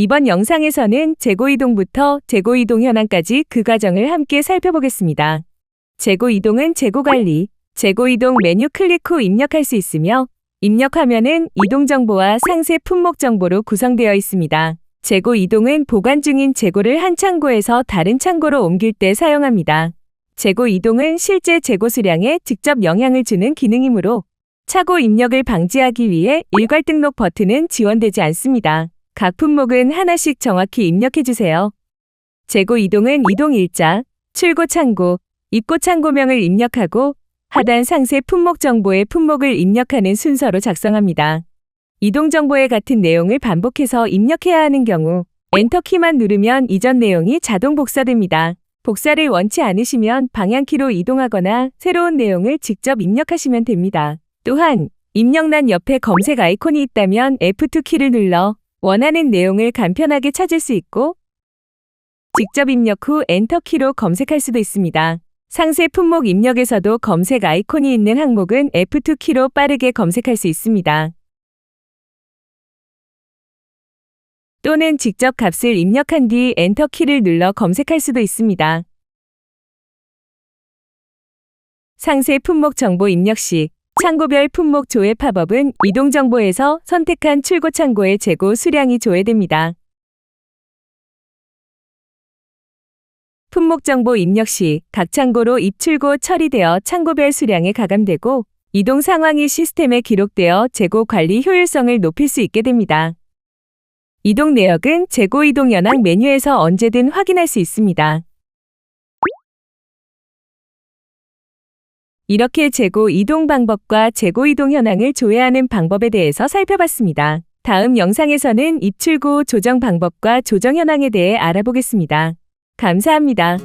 이번 영상에서는 재고 이동부터 재고 이동 현황까지 그 과정을 함께 살펴보겠습니다. 재고 이동은 재고 관리, 재고 이동 메뉴 클릭 후 입력할 수 있으며 입력 화면은 이동 정보와 상세 품목 정보로 구성되어 있습니다. 재고 이동은 보관 중인 재고를 한 창고에서 다른 창고로 옮길 때 사용합니다. 재고 이동은 실제 재고 수량에 직접 영향을 주는 기능이므로 차고 입력을 방지하기 위해 일괄 등록 버튼은 지원되지 않습니다. 각 품목은 하나씩 정확히 입력해 주세요. 재고 이동은 이동 일자, 출고 창고, 입고 창고명을 입력하고 하단 상세 품목 정보의 품목을 입력하는 순서로 작성합니다. 이동 정보에 같은 내용을 반복해서 입력해야 하는 경우 엔터 키만 누르면 이전 내용이 자동 복사됩니다. 복사를 원치 않으시면 방향키로 이동하거나 새로운 내용을 직접 입력하시면 됩니다. 또한 입력란 옆에 검색 아이콘이 있다면 F2 키를 눌러 원하는 내용을 간편하게 찾을 수 있고 직접 입력 후 엔터 키로 검색할 수도 있습니다. 상세 품목 입력에서도 검색 아이콘이 있는 항목은 F2 키로 빠르게 검색할 수 있습니다. 또는 직접 값을 입력한 뒤 엔터 키를 눌러 검색할 수도 있습니다. 상세 품목 정보 입력 시 창고별 품목 조회 팝업은 이동 정보에서 선택한 출고 창고의 재고 수량이 조회됩니다. 품목 정보 입력 시 각 창고로 입출고 처리되어 창고별 수량에 가감되고 이동 상황이 시스템에 기록되어 재고 관리 효율성을 높일 수 있게 됩니다. 이동 내역은 재고 이동 연항 메뉴에서 언제든 확인할 수 있습니다. 이렇게 재고 이동 방법과 재고 이동 현황을 조회하는 방법에 대해서 살펴봤습니다. 다음 영상에서는 입출고 조정 방법과 조정 현황에 대해 알아보겠습니다. 감사합니다.